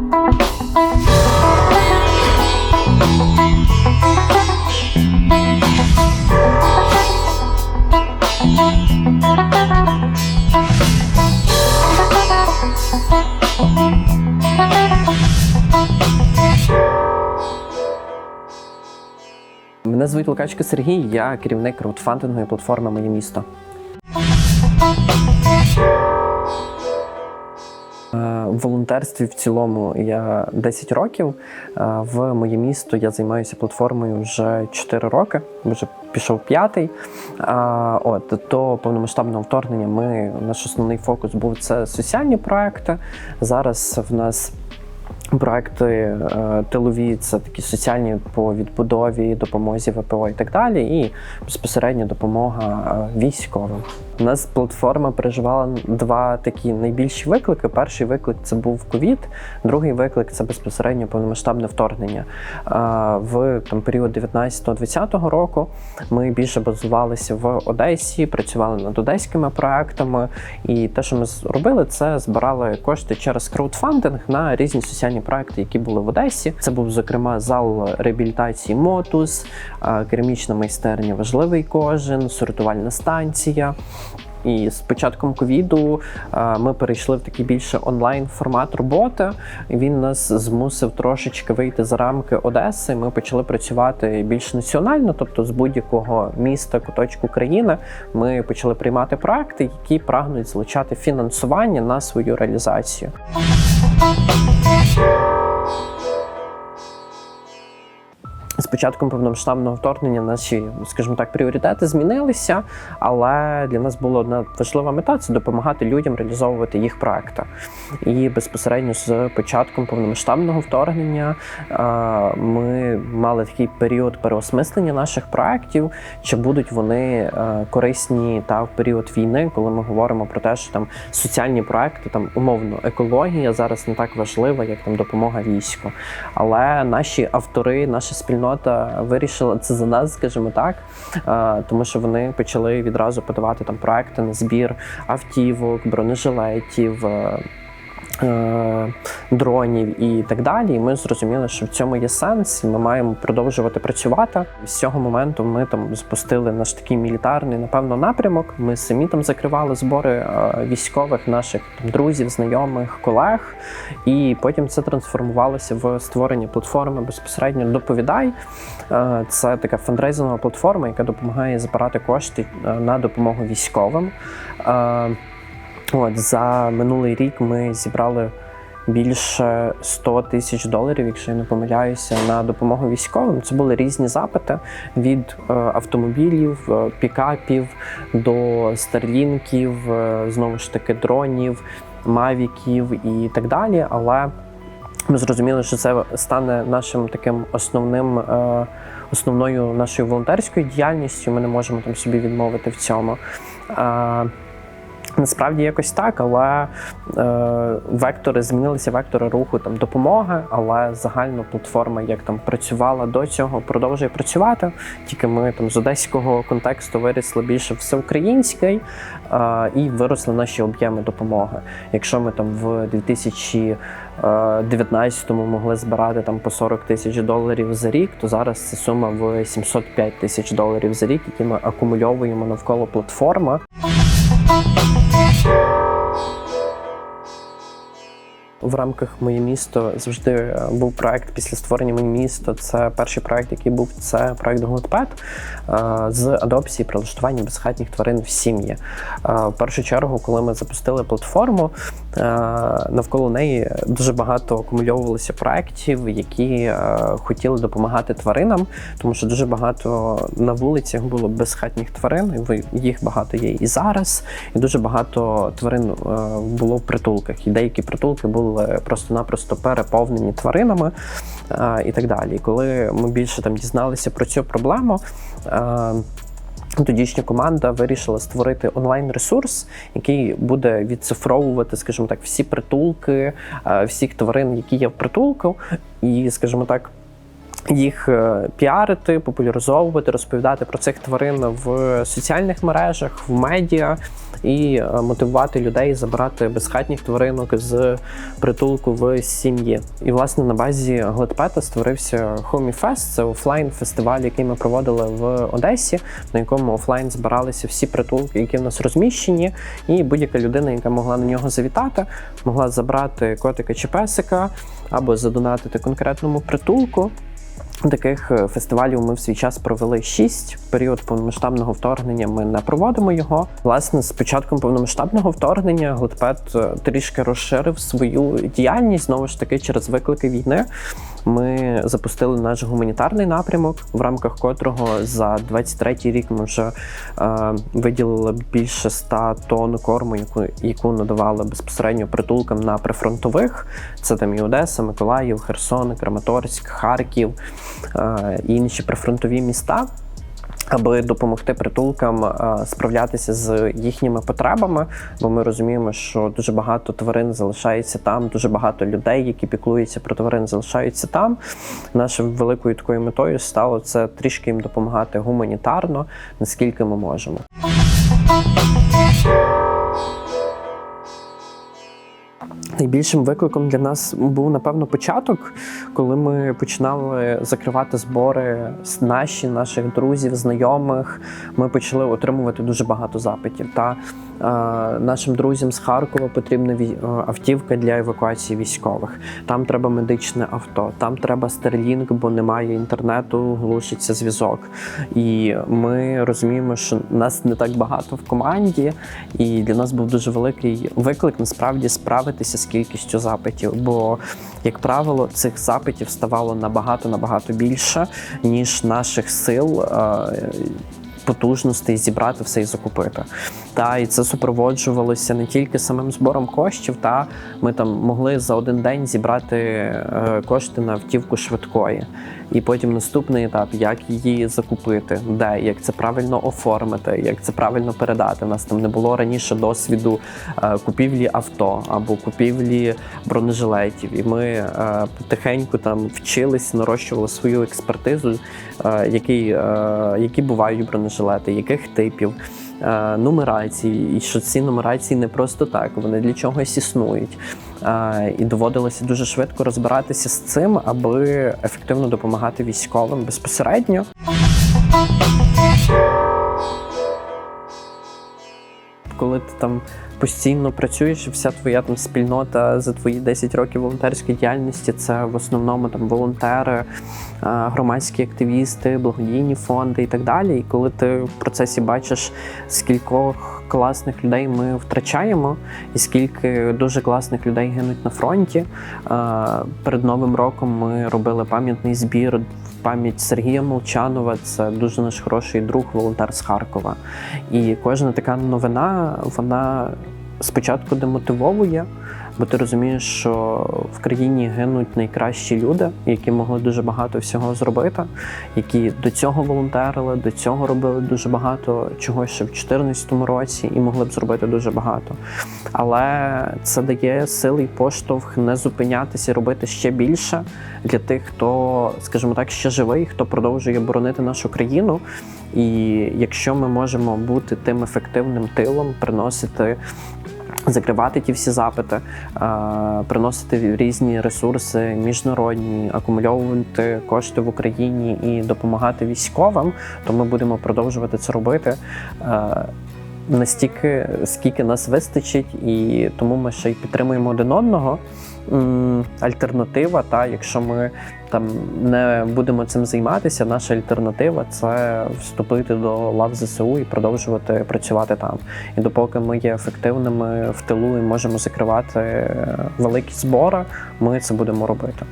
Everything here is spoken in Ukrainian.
Мене звуть Лукачко Сергій, я керівник краудфандингової платформи Моє місто. В волонтерстві в цілому я 10 років. Е, В моє місто я займаюся платформою вже 4 роки, вже пішов п'ятий. От до повномасштабного вторгнення ми наш основний фокус був це соціальні проекти. Зараз в нас Проекти е, тилові це такі соціальні по відбудові, допомозі ВПО і так далі, і безпосередньо допомога е, військовим. У нас платформа переживала два такі найбільші виклики. Перший виклик це був ковід, другий виклик це безпосередньо повномасштабне вторгнення. В там період 19-20 року ми більше базувалися в Одесі, працювали над одеськими проектами. І те, що ми зробили, це збирали кошти через краудфандинг на різні соціальні проекти, які були в Одесі. Це був зокрема зал реабілітації Мотус, керамічна майстерня Важливий кожен, сортувальна станція. І з початком ковіду е, ми перейшли в такий більше онлайн формат роботи. Він нас змусив трошечки вийти за рамки Одеси. Ми почали працювати більш національно, тобто з будь-якого міста, куточку країни, ми почали приймати проекти, які прагнуть залучати фінансування на свою реалізацію. З початком повномасштабного вторгнення наші, скажімо так, пріоритети змінилися, але для нас була одна важлива мета це допомагати людям реалізовувати їх проекти. І безпосередньо з початком повномасштабного вторгнення е, ми мали такий період переосмислення наших проєктів, чи будуть вони е, корисні та в період війни, коли ми говоримо про те, що там соціальні проекти, там умовно екологія зараз не так важлива, як там допомога війську. Але наші автори, наша спільнота вирішила це за нас, скажімо так, е, тому що вони почали відразу подавати там проекти на збір автівок, бронежилетів. Е, Дронів і так далі, і ми зрозуміли, що в цьому є сенс, і ми маємо продовжувати працювати. З цього моменту ми там запустили наш такий мілітарний, напевно, напрямок. Ми самі там закривали збори е, військових, наших там друзів, знайомих, колег. І потім це трансформувалося в створення платформи безпосередньо доповідай. Е, Це така фандрейзингова платформа, яка допомагає збирати кошти на допомогу військовим. От за минулий рік ми зібрали більше 100 тисяч доларів, якщо я не помиляюся, на допомогу військовим. Це були різні запити від е, автомобілів, е, пікапів до старлінків, е, знову ж таки, дронів, мавіків і так далі. Але ми зрозуміли, що це стане нашим таким основним. Основною нашою волонтерською діяльністю ми не можемо там собі відмовити в цьому. Е, Насправді якось так, але е, вектори змінилися, вектори руху там допомоги, але загально платформа, як там працювала до цього, продовжує працювати. Тільки ми там з одеського контексту вирісли більше всеукраїнський е, і виросли наші об'єми допомоги. Якщо ми там в 2019-му могли збирати там по 40 тисяч доларів за рік, то зараз це сума в 705 тисяч доларів за рік, які ми акумульовуємо навколо платформи. you В рамках моє місто завжди е, був проект після створення моє місто. Це перший проект, який був це проект Голодпет з адопції прилаштування безхатніх тварин в сім'ї. Е, В першу чергу, коли ми запустили платформу, е, навколо неї дуже багато акумульовувалося проєктів, які хотіли допомагати тваринам, тому що дуже багато на вулицях було безхатніх тварин. Їх багато є і зараз, і дуже багато тварин було в притулках. І деякі притулки були просто-напросто переповнені тваринами е, і так далі. І коли ми більше там дізналися про цю проблему. е, Тодішня команда вирішила створити онлайн-ресурс, який буде відцифровувати, скажімо так, всі притулки, е, всіх тварин, які є в притулку, і, скажімо так. Їх е, піарити, популяризовувати, розповідати про цих тварин в соціальних мережах, в медіа і е, мотивувати людей забирати безхатніх тваринок з притулку в сім'ї. І власне на базі Гледпета створився Fest. Це офлайн фестиваль, який ми проводили в Одесі, на якому офлайн збиралися всі притулки, які в нас розміщені, і будь-яка людина, яка могла на нього завітати, могла забрати котика чи песика або задонатити конкретному притулку. Таких е, фестивалів ми в свій час провели шість. В період повномасштабного вторгнення ми не проводимо його. Власне, з початком повномасштабного вторгнення Гледпет е, трішки розширив свою діяльність знову ж таки через виклики війни. Ми запустили наш гуманітарний напрямок, в рамках котрого за 23-й рік ми вже е, виділили більше 100 тонн корму, яку яку надавали безпосередньо притулкам на прифронтових. Це там і Одеса, Миколаїв, Херсон, Краматорськ, Харків е, і інші прифронтові міста аби допомогти притулкам е, справлятися з їхніми потребами, бо ми розуміємо, що дуже багато тварин залишається там, дуже багато людей, які піклуються про тварин, залишаються там. Нашою великою такою метою стало це трішки їм допомагати гуманітарно, наскільки ми можемо. Найбільшим викликом для нас був напевно початок, коли ми починали закривати збори наші, наших друзів, знайомих. Ми почали отримувати дуже багато запитів. Та нашим друзям з Харкова потрібна автівка для евакуації військових. Там треба медичне авто, там треба Starlink, бо немає інтернету, глушиться зв'язок. І ми розуміємо, що нас не так багато в команді, і для нас був дуже великий виклик насправді справитися з кількістю запитів. Бо, як правило, цих запитів ставало набагато набагато більше, ніж наших сил. Потужностей зібрати все і закупити. Та і це супроводжувалося не тільки самим збором коштів, та ми там могли за один день зібрати е, кошти на автівку швидкої. І потім наступний етап, як її закупити, де як це правильно оформити, як це правильно передати. У нас там не було раніше досвіду е, купівлі авто або купівлі бронежилетів. І ми е, потихеньку там вчились, нарощували свою експертизу, е, які, які бувають бронежилети, яких типів. Е, Нумерації, і що ці нумерації не просто так, вони для чогось існують. Е, І доводилося дуже швидко розбиратися з цим, аби ефективно допомагати військовим безпосередньо. Коли ти там постійно працюєш, вся твоя там спільнота за твої 10 років волонтерської діяльності це в основному там волонтери, е, громадські активісти, благодійні фонди і так далі. І коли ти в процесі бачиш, скількох класних людей ми втрачаємо, і скільки дуже класних людей гинуть на фронті. Е, Перед новим роком ми робили пам'ятний збір пам'ять Сергія Молчанова. Це дуже наш хороший друг, волонтер з Харкова. І кожна така новина, вона спочатку демотивовує, бо ти розумієш, що в країні гинуть найкращі люди, які могли дуже багато всього зробити, які до цього волонтерили, до цього робили дуже багато чого ще в 2014 році і могли б зробити дуже багато. Але це дає сили і поштовх не зупинятися, і робити ще більше для тих, хто, скажімо так, ще живий, хто продовжує боронити нашу країну. І якщо ми можемо бути тим ефективним тилом, приносити. Закривати ті всі запити, е, приносити різні ресурси міжнародні, акумульовувати кошти в Україні і допомагати військовим, то ми будемо продовжувати це робити е, настільки, скільки нас вистачить, і тому ми ще й підтримуємо один одного. Альтернатива, та якщо ми там не будемо цим займатися, наша альтернатива це вступити до лав ЗСУ і продовжувати працювати там. І допоки ми є ефективними в тилу і можемо закривати е, великі збори, ми це будемо робити.